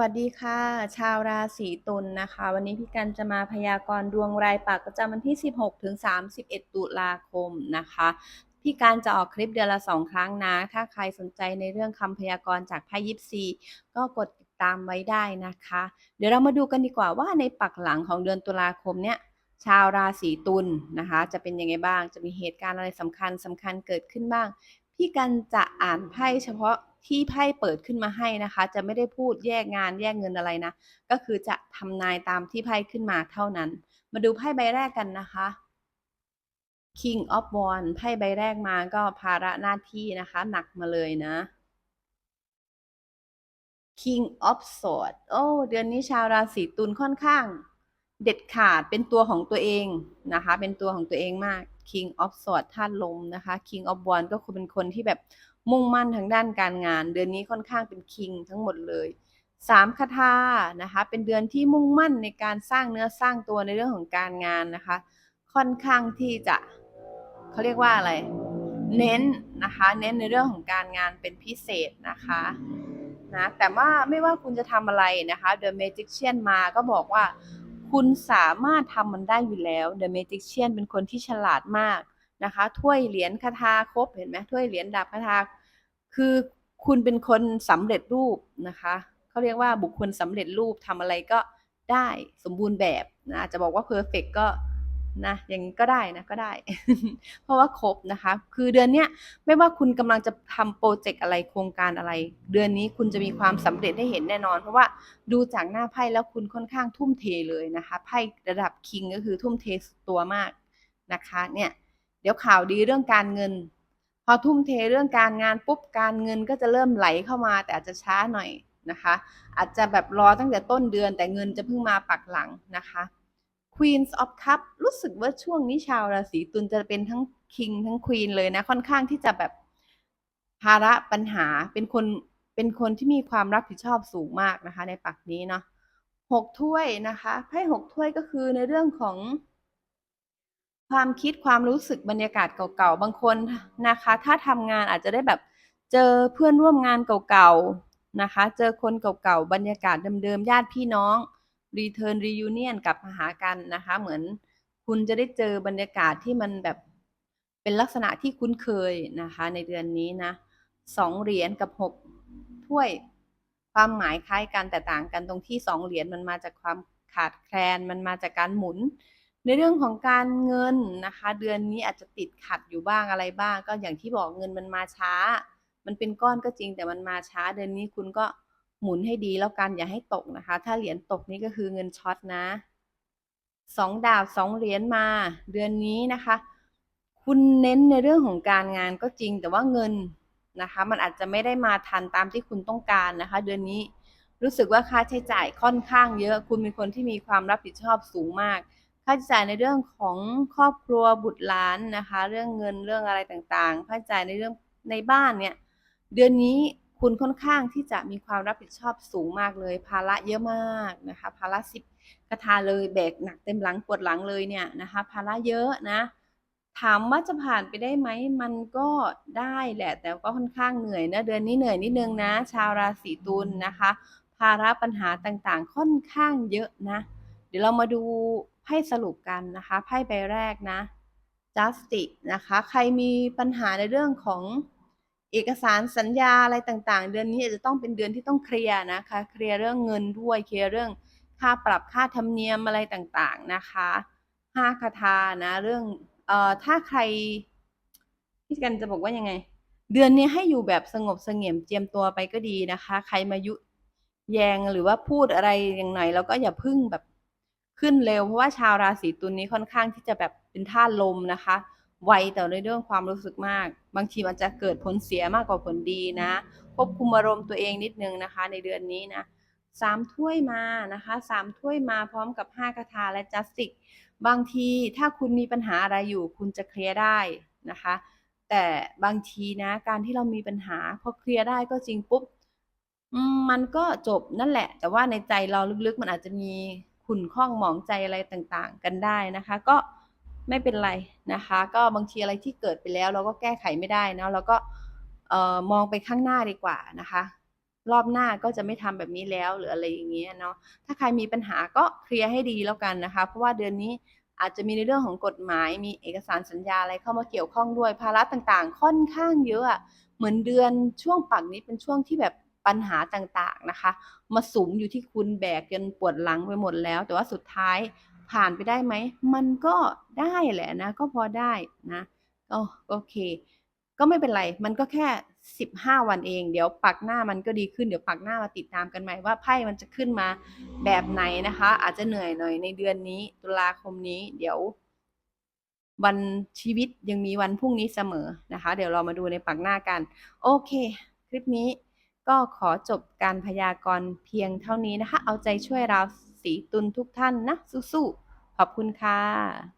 วัสดีค่ะ ชาวราศีตุลนะคะ วันนี้พี่กันจะมาพยากรณ์ดวงรายปักประจำวันที่ 16 ถึง 31 ตุลาคมนะคะพี่การจะออกคลิปเดือนละสองครั้งนะ ถ้าใครสนใจในเรื่องคำพยากรณ์จากไพ่ยิปซีก็กดติดตามไว้ได้นะคะ เดี๋ยวเรามาดูกันดีกว่าว่าในปักหลังของเดือนตุลาคมเนี่ยชาวราศีตุลนะคะ จะเป็นยังไงบ้างจะมีเหตุการณ์อะไรสำคัญสำคัญเกิดขึ้นบ้าง พี่กันจะอ่านไพ่เฉพาะ ที่ไพ่เปิดขึ้นมาให้นะคะ จะไม่ได้พูดแยกงานแยกเงินอะไรนะ ก็คือจะทำนายตามที่ไพ่ขึ้นมาเท่านั้น มาดูไพ่ใบแรกกันนะคะ King of Wands ไพ่ใบแรกมาก็ภาระหน้าที่นะคะ หนักมาเลยนะ King of Swords โอ้ เดือนนี้ชาวราศีตุลค่อนข้าง เด็ดขาดเป็นตัวของตัวเองนะคะ เป็นตัวของตัวเองมาก King of Swords ธาตุลมนะคะ King of Wands ก็คือเป็นคนที่แบบ มุ่งมั่นทางด้านการงาน เดือนนี้ค่อนข้างเป็น King ทั้งหมดเลยสามคาถานะคะเป็นเดือนที่มุ่งมั่นในการสร้างเนื้อสร้างตัวในเรื่องของการงานนะคะ ค่อนข้างที่จะเขาเรียกว่าอะไร เน้นนะคะ เน้นในเรื่องของการงานเป็นพิเศษนะคะนะแต่ว่าไม่ว่าคุณจะทำอะไรนะคะ The Magician มาก็บอกว่า คุณสามารถทำมันได้อยู่แล้ว The Magician เป็นคนที่ฉลาดมากนะคะถ้วยเหรียญคาถาครบเห็นไหมถ้วยเหรียญดาบคาถาค คือคุณเป็นคนสำเร็จรูปนะคะเขาเรียกว่าบุคคลสำเร็จรูปทำอะไรก็ได้สมบูรณ์แบบนะจะบอกว่าเพอร์เฟกก็นะย่างก็ได้นะก็ได้ เพราะว่าครบนะคะ คือเดือนเนี้ยไม่ว่าคุณกำลังจะทำโปรเจกต์อะไรโครงการอะไร เดือนนี้คุณจะมีความสำเร็จให้เห็นแน่นอน เพราะว่าดูจากหน้าไพ่แล้วคุณค่อนข้างทุ่มเทเลยนะคะไพ่ระดับคิงก็คือทุ่มเทตัวมากนะคะเนี่ยเดี๋ยวข่าวดีเรื่องการเงิน พอทุ่มเทเรื่องการงานปุ๊บการเงินก็จะเริ่มไหลเข้ามา แต่อาจจะช้าหน่อยนะคะ อาจจะแบบรอตั้งแต่ต้นเดือนแต่เงินจะเพิ่งมาปักหลังนะคะ Queens of Cup รู้สึกว่าช่วงนี้ชาวราศีตุลจะเป็นทั้ง King ทั้ง Queen เลยนะ ค่อนข้างที่จะแบบภาระปัญหาเป็นคนเป็นคนที่มีความรับผิดชอบสูงมากนะคะ ในปักนี้เนาะหกถ้วยนะคะไพ่หกถ้วยก็คือในเรื่องของ ความคิดความรู้สึกบรรยากาศเก่าๆ บางคนนะคะ ถ้าทำงานอาจจะได้แบบเจอเพื่อนร่วมงานเก่าๆนะคะ เจอคนเก่าๆ บรรยากาศเดิมๆ ญาติพี่น้อง Return Reunion กลับมาหากันนะคะ เหมือนคุณจะได้เจอบรรยากาศที่มันแบบเป็นลักษณะที่คุ้นเคยนะคะ ในเดือนนี้นะสองเหรียญกับหกถ้วยความหมายคล้ายกันแต่ต่างกันตรงที่สองเหรียญมันมาจากความขาดแคลนมันมาจากการหมุน ในเรื่องของการเงินนะคะ เดือนนี้อาจจะติดขัดอยู่บ้างอะไรบ้าง ก็อย่างที่บอกเงินมันมาช้า มันเป็นก้อนก็จริงแต่มันมาช้า เดือนนี้คุณก็หมุนให้ดีแล้วกันอย่าให้ตกนะคะ ถ้าเหรียญตกนี่ก็คือเงินช็อตนะสองดาบสองเหรียญมา เดือนนี้นะคะ คุณเน้นในเรื่องของการงานก็จริง แต่ว่าเงินนะคะ มันอาจจะไม่ได้มาทันตามที่คุณต้องการนะคะ เดือนนี้รู้สึกว่าค่าใช้จ่ายค่อนข้างเยอะ คุณเป็นคนที่มีความรับผิดชอบสูงมาก ค่าใช้จ่ายในเรื่องของครอบครัวบุตรหลานนะคะ เรื่องเงินเรื่องอะไรต่างๆ ค่าใช้จ่ายในเรื่องในบ้านเนี่ยเดือนนี้คุณค่อนข้างที่จะมีความรับผิดชอบสูงมากเลย ภาระเยอะมากนะคะ ภาระสิบกระทาเลยแบกหนักเต็มหลังปวดหลังเลยเนี่ยนะคะ ภาระเยอะนะ ถามว่าจะผ่านไปได้ไหมมันก็ได้แหละ แต่ก็ค่อนข้างเหนื่อยนะเดือนนี้เหนื่อยนิดนึงนะ ชาวราศีตุลนะคะ ภาระปัญหาต่างๆ ค่อนข้างเยอะนะ เดี๋ยวเรามาดู ไพ่สรุปกันนะคะไพ่ใบแรกนะ justice นะคะใครมีปัญหาในเรื่องของเอกสารสัญญาอะไรต่างๆ เดือนนี้อาจจะต้องเป็นเดือนที่ต้องเคลียร์นะคะเคลียร์เรื่องเงินด้วยเคลียร์เรื่องค่าปรับค่าธรรมเนียมอะไรต่างๆนะคะห้าคาถานะเรื่องเอ่อถ้าใครพี่กันจะบอกว่ายังไง เดือนนี้ให้อยู่แบบสงบเสงี่ยมเจียมตัวไปก็ดีนะคะ ใครมายุแยงหรือว่าพูดอะไรอย่างหน่อยแล้วก็อย่าพึ่งแบบ ขึ้นเร็ว เพราะว่าชาวราศีตุลนี้ค่อนข้างที่จะแบบเป็นท่าลมนะคะ ไวแต่ในเรื่องความรู้สึกมาก บางทีมันจะเกิดผลเสียมากกว่าผลดีนะควบคุมอารมณ์ตัวเองนิดนึงนะคะ ในเดือนนี้นะสามถ้วยมานะคะสามถ้วยมาพร้อมกับห้าคาถาและจัสติก บางทีถ้าคุณมีปัญหาอะไรอยู่ คุณจะเคลียร์ได้นะคะ แต่บางทีนะการที่เรามีปัญหาพอเคลียร์ได้ก็จริงปุ๊บมันก็จบนั่นแหละ แต่ว่าในใจเราลึกๆมันอาจจะมี ขุ่นข้องหมองใจอะไรต่างๆ กันได้นะคะ ก็ไม่เป็นไรนะคะ ก็บางทีอะไรที่เกิดไปแล้ว เราก็แก้ไขไม่ได้นะเราก็มองไปข้างหน้าดีกว่านะคะ รอบหน้าก็จะไม่ทำแบบนี้แล้วหรืออะไรอย่างเงี้ยเนาะถ้าใครมีปัญหาก็เคลียร์ให้ดีแล้วกันนะคะ เพราะว่าเดือนนี้อาจจะมีในเรื่องของกฎหมาย มีเอกสารสัญญาอะไรเข้ามาเกี่ยวข้องด้วยภาระต่างๆ ค่อนข้างเยอะเหมือนเดือนช่วงปักนี้เป็นช่วงที่แบบ ปัญหาต่างๆนะคะ มาสุมอยู่ที่คุณแบกจนปวดหลังไปหมดแล้ว แต่ว่าสุดท้ายผ่านไปได้ไหม มันก็ได้แหละนะ ก็พอได้นะก็โอเค ก็ไม่เป็นไร มันก็แค่ 15 วันเอง เดี๋ยวปักหน้ามันก็ดีขึ้น เดี๋ยวปักหน้ามาติดตามกันใหม่ว่าไพ่มันจะขึ้นมาแบบไหนนะคะ อาจจะเหนื่อยหน่อยในเดือนนี้ ตุลาคมนี้ เดี๋ยว วันชีวิตยังมีวันพรุ่งนี้เสมอนะคะ เดี๋ยวเรามาดูในปักหน้ากัน โอเค คลิปนี้ ก็ขอจบการพยากรณ์เพียงเท่านี้นะคะ เอาใจช่วยเราสีตุลทุกท่านนะสู้ๆขอบคุณค่ะ